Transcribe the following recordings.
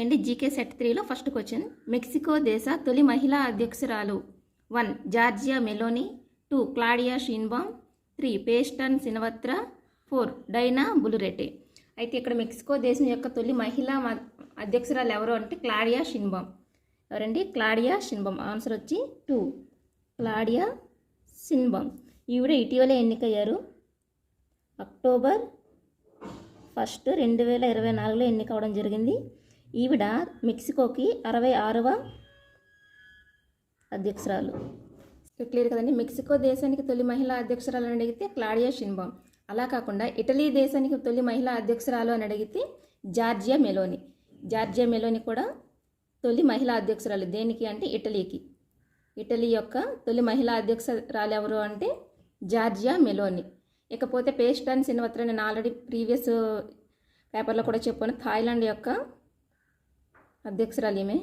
అండి GK set త్రీలో first question. Mexico దేశ తొలి మహిళా అధ్యక్షురాలు. One Giorgia Meloni. Two Claudia Sheinbaum. Three పేస్టన్ Shinawatra. Four Dina Boluarte అయితే ఇక్కడ మెక్సికో దేశం యొక్క తొలి మహిళా అధ్యక్షురాలు ఎవరు అంటే క్లాడియా షిన్బామ్. ఎవరండి? Claudia Sheinbaum. ఆన్సర్ వచ్చి టూ క్లాడియా షిన్బామ్. ఈవిడ ఇటీవలే ఎన్నికయ్యారు. అక్టోబర్ ఫస్ట్ రెండు వేల ఇరవై నాలుగులో ఎన్నిక అవడం జరిగింది. ఈవిడ మెక్సికోకి అరవై ఆరవ అధ్యక్షురాలు. క్లియర్ కదండి. మెక్సికో దేశానికి తొలి మహిళా అధ్యక్షురాలు అని అడిగితే క్లాడియా షిన్బామ్. అలా కాకుండా ఇటలీ దేశానికి తొలి మహిళా అధ్యక్షురాలు అని అడిగితే జార్జియా మెలోని. జార్జియా మెలోని కూడా తొలి మహిళా అధ్యక్షురాలు. దేనికి అంటే ఇటలీకి. ఇటలీ యొక్క తొలి మహిళా అధ్యక్షురాలు ఎవరు అంటే జార్జియా మెలోని. ఇకపోతే పేస్టాన్ సినవత్ర నేను ఆల్రెడీ ప్రీవియస్ పేపర్లో కూడా చెప్పాను. థాయిలాండ్ యొక్క అధ్యక్షురాలు ఈమె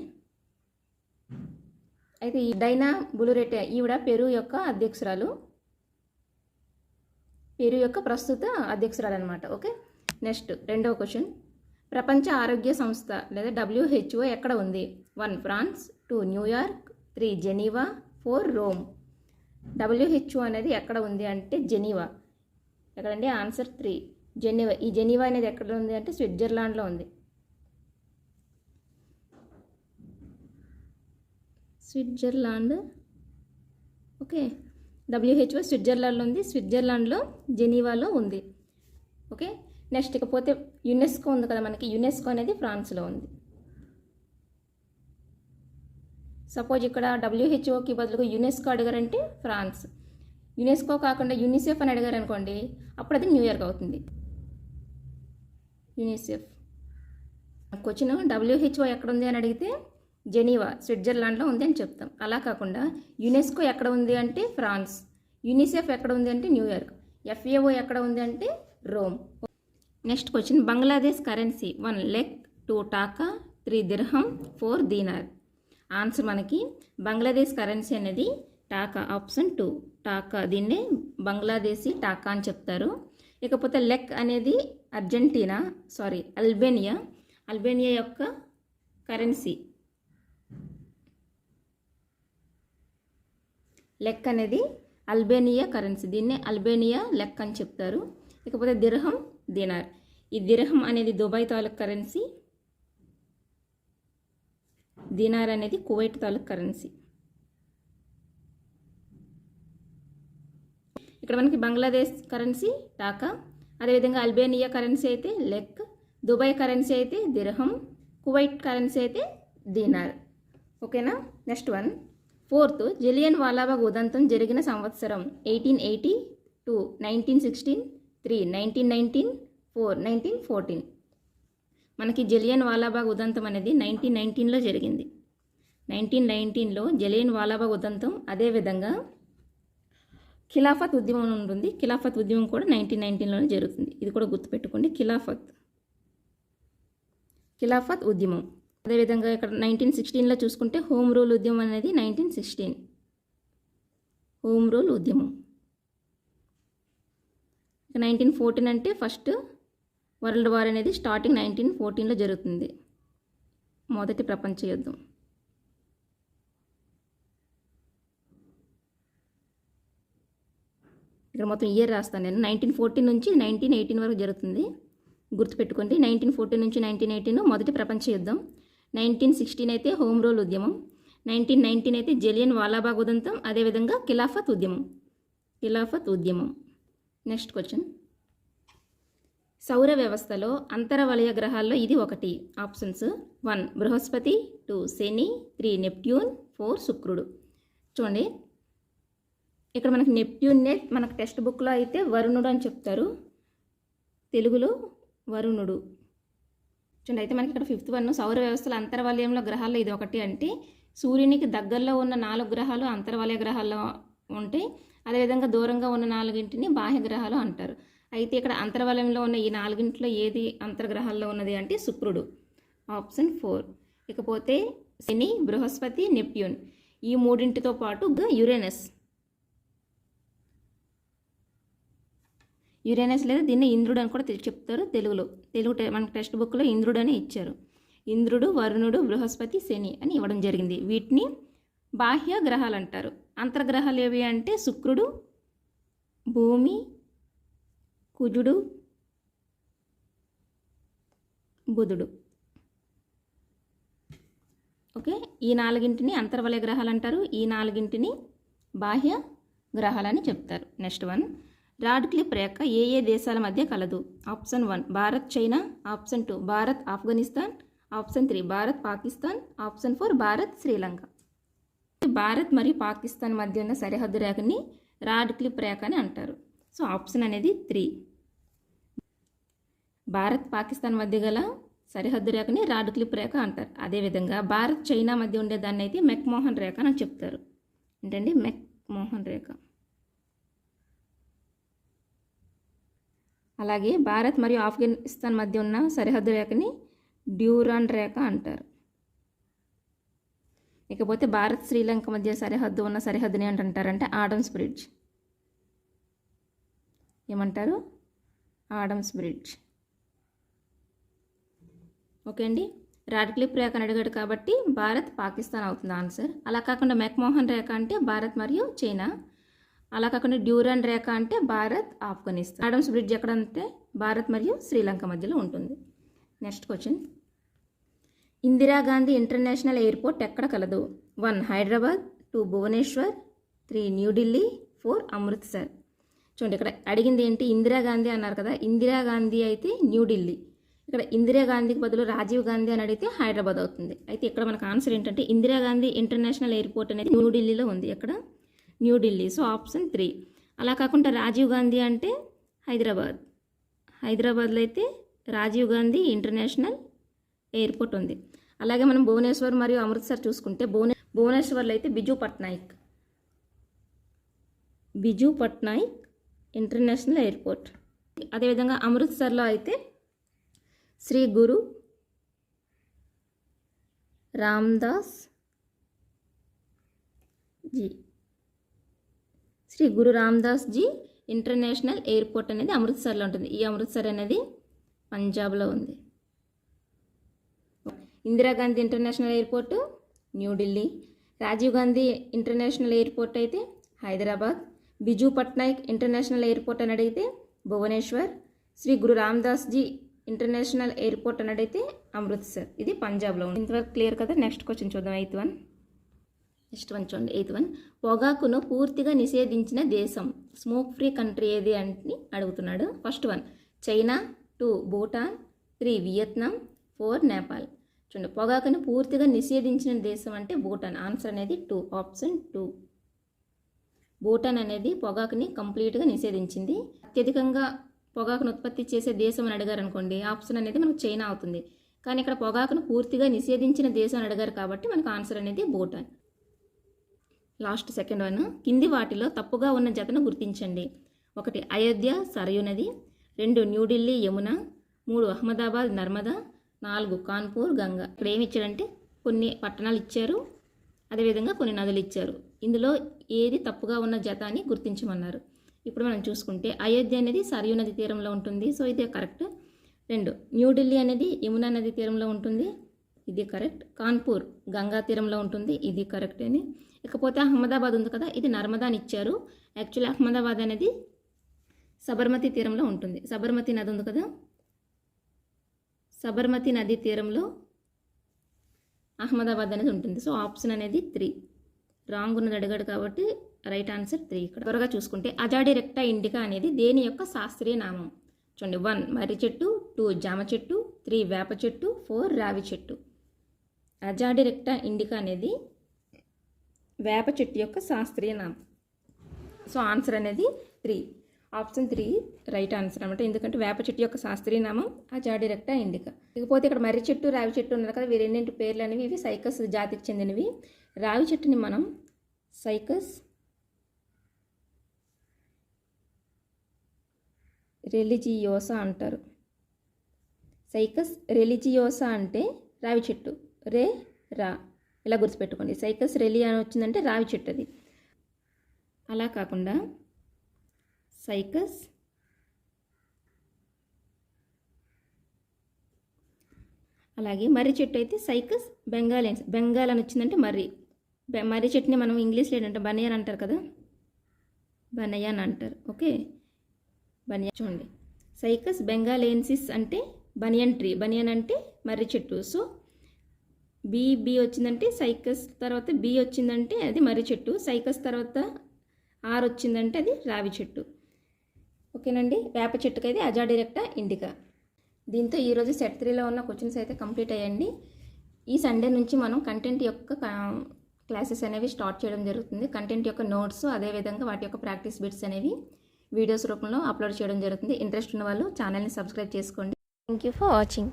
అయితే ఈ డైనా బులురెట్టే ఈవిడ పెరు యొక్క అధ్యక్షురాలు. పెరు యొక్క ప్రస్తుత అధ్యక్షురాలు అనమాట ఓకే? నెక్స్ట్ రెండవ క్వశ్చన్. ప్రపంచ ఆరోగ్య సంస్థ లేదా డబ్ల్యూహెచ్ఓ ఎక్కడ ఉంది? One France. Two New York. Three Geneva. Four Rome. WHO అనేది ఎక్కడ ఉంది అంటే జెనీవా. ఎక్కడండి? Answer three. జెనీవా ఈ జెనీవా అనేది ఎక్కడ ఉంది అంటే స్విట్జర్లాండ్లో ఉంది. స్విట్జర్లాండ్. ఓకే. డబ్ల్యూహెచ్ఓ స్విట్జర్లాండ్లో ఉంది. స్విట్జర్లాండ్లో జెనీవాలో ఉంది. ఓకే. నెక్స్ట్ ఇకపోతే యునెస్కో ఉంది కదా మనకి. యునెస్కో అనేది ఫ్రాన్స్లో ఉంది. సపోజ్ ఇక్కడ డబ్ల్యూహెచ్ఓకి బదులుగా యునెస్కో అడిగారంటే ఫ్రాన్స్. యునెస్కో కాకుండా యునిసెఫ్ అని అడిగారు అనుకోండి అప్పుడు అది న్యూయార్క్ అవుతుంది. యునిసెఫ్. క్వశ్చన్ డబ్ల్యూహెచ్ఓ ఎక్కడ ఉంది అని అడిగితే జెనీవా స్విట్జర్లాండ్లో ఉంది అని చెప్తాం. అలా కాకుండా యునెస్కో ఎక్కడ ఉంది అంటే ఫ్రాన్స్ యూనిసెఫ్ ఎక్కడ ఉంది అంటే న్యూయార్క్ ఎఫ్ఏఓ ఎక్కడ ఉంది అంటే Rome. Next question Bangladesh currency one lek two taka three dirham four dinar. Answer మనకి బంగ్లాదేశ్ కరెన్సీ అనేది టాకా ఆప్షన్ టూ. టాకా దీన్నే బంగ్లాదేశీ టాకా అని చెప్తారు. ఇకపోతే లెక్ అనేది అర్జెంటీనా? Sorry Albania. అల్బేనియా యొక్క కరెన్సీ. లెక్ అనేది అల్బేనియా కరెన్సీ. దీన్నే అల్బేనియా లెక్ అని చెప్తారు. ఇకపోతే దిర్హం దినార్. ఈ దిర్హం అనేది దుబాయ్ తాలూక్ కరెన్సీ. దినార్ అనేది కువైట్ తాలూక్ కరెన్సీ. ఇక్కడ మనకి బంగ్లాదేశ్ కరెన్సీ టాకా. అదేవిధంగా అల్బేనియా కరెన్సీ అయితే లెక్. దుబాయ్ కరెన్సీ అయితే దిర్హం. కువైట్ కరెన్సీ అయితే దీనార్. ఓకేనా? Next one. Fourth Jallian Walabagh ఉదంతం జరిగిన సంవత్సరం eighteen eighty two nineteen sixteen three nineteen nineteen four nineteen fourteen. మనకి జలియన్ వాలాబాగ్ ఉదంతం అనేది నైన్టీన్ నైన్టీన్లో జరిగింది. నైన్టీన్ నైన్టీన్లో జలియన్ వాలాబాగ్ ఉదంతం అదేవిధంగా ఖిలాఫత్ ఉద్యమం ఉంటుంది. ఖిలాఫత్ ఉద్యమం కూడా నైన్టీన్ నైన్టీన్లోనే జరుగుతుంది. ఇది కూడా గుర్తుపెట్టుకోండి. ఖిలాఫత్. ఖిలాఫత్ ఉద్యమం. అదేవిధంగా ఇక్కడ నైన్టీన్ సిక్స్టీన్లో చూసుకుంటే హోమ్ రూల్ ఉద్యమం అనేది నైన్టీన్ సిక్స్టీన్ హోమ్ రూల్ ఉద్యమం. నైన్టీన్ ఫోర్టీన్ అంటే ఫస్ట్ వరల్డ్ వార్ అనేది స్టార్టింగ్ నైన్టీన్ ఫోర్టీన్లో జరుగుతుంది. మొదటి ప్రపంచ యుద్ధం. ఇక్కడ మొత్తం ఇయర్ రాస్తాను నేను. నైన్టీన్ ఫోర్టీన్ నుంచి నైన్టీన్ ఎయిటీన్ వరకు జరుగుతుంది. గుర్తుపెట్టుకోండి నైన్టీన్ ఫోర్టీన్ నుంచి నైన్టీన్ ఎయిటీన్ మొదటి ప్రపంచ యుద్ధం. నైన్టీన్ సిక్స్టీన్ అయితే హోమ్ రూల్ ఉద్యమం. నైన్టీన్ నైన్టీన్ అయితే జలియన్ వాలాబాగ్ ఉదంతం అదేవిధంగా ఖిలాఫత్ ఉద్యమం. ఖిలాఫత్ ఉద్యమం. Next question. సౌర వ్యవస్థలో అంతరవలయ గ్రహాల్లో ఇది ఒకటి. ఆప్షన్స్ వన్ బృహస్పతి టూ శని త్రీ నెప్ట్యూన్ ఫోర్ శుక్రుడు. చూడండి. ఇక్కడ మనకి నెప్ట్యూన్నే మనకు టెక్స్ట్ బుక్లో అయితే వరుణుడు అని చెప్తారు. తెలుగులో వరుణుడు. చూడండి అయితే మనకి ఇక్కడ ఫిఫ్త్ వన్ సౌర వ్యవస్థల అంతర్వలయంలో గ్రహాల్లో ఇది ఒకటి అంటే సూర్యునికి దగ్గరలో ఉన్న నాలుగు గ్రహాలు అంతర్వలయ గ్రహాల్లో ఉంటాయి అదేవిధంగా దూరంగా ఉన్న నాలుగింటిని బాహ్య గ్రహాలు అంటారు. అయితే ఇక్కడ అంతర్వలయంలో ఉన్న ఈ నాలుగింటిలో ఏది అంతర్గ్రహాల్లో ఉన్నది అంటే శుక్రుడు. ఆప్షన్ ఫోర్ ఇకపోతే శని బృహస్పతి నెప్ట్యూన్. ఈ మూడింటితో పాటు గ- యురేనస్. యురేనస్ లేదా దీన్ని ఇంద్రుడు అని కూడా చెప్తారు తెలుగులో. తెలుగు టె- మనకి టెక్స్ట్ బుక్లో ఇంద్రుడు అని ఇచ్చారు. ఇంద్రుడు వరుణుడు బృహస్పతి శని అని ఇవ్వడం జరిగింది. వీటిని బాహ్య గ్రహాలు అంటారు. అంతర్గ్రహాలు ఏవి అంటే శుక్రుడు భూమి కుజుడు బుధుడు. ఓకే? ఈ నాలుగింటిని అంతర్వలయ గ్రహాలు అంటారు. ఈ నాలుగింటిని బాహ్య గ్రహాలని చెప్తారు. Next one. రాడ్ క్లిప్ రేఖ ఏ ఏ దేశాల మధ్య కలదు? Option one Bharat China. Option two Bharat Afghanistan. Option three Bharat Pakistan. Option four Bharat Sri Lanka. Bharat మరియు పాకిస్తాన్ మధ్య ఉన్న సరిహద్దు రేఖని రాడ్ క్లిప్ రేఖ అని అంటారు. సో ఆప్షన్ అనేది త్రీ. భారత్ పాకిస్తాన్ మధ్య గల సరిహద్దు రేఖని రాడ్ క్లిప్ రేఖ అంటారు అదేవిధంగా భారత్ చైనా మధ్య ఉండేదాన్ని అయితే మెక్మోహన్ రేఖ అని చెప్తారు. ఏంటండి? మెక్మోహన్ రేఖ. అలాగే భారత్ మరియు ఆఫ్ఘనిస్తాన్ మధ్య ఉన్న సరిహద్దు రేఖని డ్యూరాన్ రేఖ అంటారు. ఇకపోతే భారత్ శ్రీలంక మధ్య సరిహద్దు ఉన్న సరిహద్దుని ఏంటంటారంటే ఆడమ్స్ బ్రిడ్జ్. ఏమంటారు? Adam's bridge. ఓకే అండి. రాడ్క్లిప్ రేఖ అని అడిగాడు కాబట్టి భారత్ పాకిస్తాన్ అవుతుంది ఆన్సర్. అలా కాకుండా మెక్మోహన్ రేఖ అంటే భారత్ మరియు చైనా. అలా కాకుండా డ్యూరన్ రేఖ అంటే భారత్ ఆఫ్ఘనిస్తాన్. ఆడమ్స్ బ్రిడ్జ్ ఎక్కడ అంటే భారత్ మరియు శ్రీలంక మధ్యలో ఉంటుంది. Next question. Indira Gandhi international airport ఎక్కడ కలదు? One Hyderabad two Bhubaneswar three New Delhi four Amritsar. చూడండి ఇక్కడ అడిగింది ఏంటి? ఇందిరాగాంధీ అన్నారు కదా. ఇందిరాగాంధీ అయితే న్యూఢిల్లీ ఇక్కడ ఇందిరాగాంధీకి బదులు రాజీవ్ గాంధీ అని అడిగితే హైదరాబాద్ అవుతుంది. అయితే ఇక్కడ మనకు ఆన్సర్ ఏంటంటే ఇందిరాగాంధీ ఇంటర్నేషనల్ ఎయిర్పోర్ట్ అనేది న్యూఢిల్లీలో ఉంది. ఎక్కడ? న్యూఢిల్లీ. So option three. అలా కాకుండా రాజీవ్ గాంధీ అంటే హైదరాబాద్. హైదరాబాద్లో అయితే రాజీవ్ గాంధీ ఇంటర్నేషనల్ ఎయిర్పోర్ట్ ఉంది. అలాగే మనం భువనేశ్వర్ మరియు అమృత్సర్ చూసుకుంటే భువనే భువనేశ్వర్లో అయితే Biju Patnaik. Biju Patnaik international airport. అదేవిధంగా అమృత్సర్లో అయితే శ్రీ గురు రామ్దాస్ జీ. శ్రీ గురు రామ్దాస్ జీ ఇంటర్నేషనల్ ఎయిర్పోర్ట్ అనేది అమృత్సర్లో ఉంటుంది. ఈ అమృత్సర్ అనేది పంజాబ్లో ఉంది. Indira Gandhi international airport New Delhi Rajiv Gandhi international airport అయితే హైదరాబాద్. బిజు పట్నాయక్ ఇంటర్నేషనల్ ఎయిర్పోర్ట్ అని అడిగితే భువనేశ్వర్. శ్రీ గురు రామ్దాస్ జీ ఇంటర్నేషనల్ ఎయిర్పోర్ట్ అని అడిగితే అమృత్సర్. ఇది పంజాబ్లో ఉంది. ఇంతవరకు క్లియర్ కదా? నెక్స్ట్ క్వశ్చన్ చూద్దాం. Eighth one. నెక్స్ట్ వన్ చూడండి ఎయిత్ వన్. పొగాకును పూర్తిగా నిషేధించిన దేశం. స్మోక్ ఫ్రీ కంట్రీ ఏది అని అడుగుతున్నాడు. First one China. Two Bhutan. Three Vietnam. Four Nepal. చూడండి పొగాకును పూర్తిగా నిషేధించిన దేశం అంటే భూటాన్. ఆన్సర్ అనేది టూ ఆప్షన్ టూ. భూటాన్ అనేది పొగాకుని కంప్లీట్గా నిషేధించింది. అత్యధికంగా పొగాకును ఉత్పత్తి చేసే దేశం అని అడిగారు అనుకోండి ఆప్షన్ అనేది మనకు చైనా అవుతుంది. కానీ ఇక్కడ పొగాకును పూర్తిగా నిషేధించిన దేశం అని అడిగారు కాబట్టి మనకు ఆన్సర్ అనేది భూటాన్. Last second one. కింది వాటిలో తప్పుగా ఉన్న జతను గుర్తించండి. ఒకటి అయోధ్య సరయు నది. రెండు న్యూఢిల్లీ యమున. మూడు అహ్మదాబాద్ నర్మదా. నాలుగు కాన్పూర్ గంగా. ఇక్కడ ఏమి ఇచ్చారంటే కొన్ని పట్టణాలు ఇచ్చారు. అదేవిధంగా కొన్ని నదులు ఇచ్చారు. ఇందులో ఏది తప్పుగా ఉన్న జత అని గుర్తించమన్నారు. ఇప్పుడు మనం చూసుకుంటే అయోధ్య అనేది సరయు నది తీరంలో ఉంటుంది. సో ఇది కరెక్ట్. రెండు న్యూఢిల్లీ అనేది యమునా నది తీరంలో ఉంటుంది. ఇది కరెక్ట్. కాన్పూర్ గంగా తీరంలో ఉంటుంది. ఇది కరెక్ట్ అని. ఇకపోతే అహ్మదాబాద్ ఉంది కదా ఇది నర్మదా అని ఇచ్చారు. యాక్చువల్లీ అహ్మదాబాద్ అనేది సబర్మతి తీరంలో ఉంటుంది. సబర్మతి నది ఉంది కదా? సబర్మతి నది తీరంలో అహ్మదాబాద్ అనేది ఉంటుంది. సో ఆప్షన్ అనేది త్రీ. రాంగ్ ఉన్నది అడిగాడు కాబట్టి రైట్ ఆన్సర్ త్రీ ఇక్కడ. త్వరగా చూసుకుంటే అజాడి రెక్టా ఇండికా అనేది దేని యొక్క శాస్త్రీయ నామం? చూడండి. వన్ మర్రి చెట్టు. టూ జామ చెట్టు. త్రీ వేప చెట్టు. ఫోర్ రావి చెట్టు. అజాడిరెక్టా ఇండికా అనేది వేప చెట్టు యొక్క శాస్త్రీయ నామం. సో ఆన్సర్ అనేది three. Option three right answer అనమాట ఎందుకంటే వేప చెట్టు యొక్క శాస్త్రీయ నామం అజాడిరెక్టా ఇండికా. ఇకపోతే ఇక్కడ మర్రి చెట్టు రావి చెట్టు ఉన్నారు కదా ఇవి రెండింటి పేర్లు అనేవి ఇవి సైకస్ జాతికి చెందినవి. రావి చెట్టుని మనం సైకస్ రెలిజియోసా అంటారు. సైకస్ రెలిజియోసా అంటే రావి చెట్టు. రే రా. ఇలా గుర్తుపెట్టుకోండి. సైకస్ రెలి అని వచ్చిందంటే రావి చెట్టు అది అలా కాకుండా సైకస్ అలాగే మర్రి చెట్టు అయితే సైకస్ బెంగాలెన్స్ బెంగాల్ అని వచ్చిందంటే మర్రి. మర్రి చెట్టుని మనం ఇంగ్లీష్లో ఏంటంటే బనియన్ అంటారు కదా? బనయాన్ అంటారు. ఓకే? బనియా చూడండి. సైకస్ బెంగాలెన్సిస్ అంటే బనియన్ ట్రీ. బనియన్ అంటే మర్రి చెట్టు. సో బి బి వచ్చిందంటే సైకస్ తర్వాత బి వచ్చిందంటే అది మర్రి చెట్టు సైకస్ తర్వాత ఆర్ వచ్చిందంటే అది రావి చెట్టు. ఓకేనండి? వేప చెట్టుకి అయితే అజాడిరెక్టా ఇండికా దీంతో ఈరోజు సెట్ త్రీలో ఉన్న క్వశ్చన్స్ అయితే కంప్లీట్ అయ్యండి. ఈ సండే నుంచి మనం కంటెంట్ యొక్క క్లాసెస్ అనేవి స్టార్ట్ చేయడం జరుగుతుంది. కంటెంట్ యొక్క నోట్స్ అదేవిధంగా వాటి యొక్క ప్రాక్టీస్ బిట్స్ అనేవి వీడియోస్ రూపంలో అప్లోడ్ చేయడం జరుగుతుంది. ఇంట్రెస్ట్ ఉన్న వాళ్ళు ఛానల్ని సబ్స్క్రైబ్ చేసుకోండి. Thank you for watching.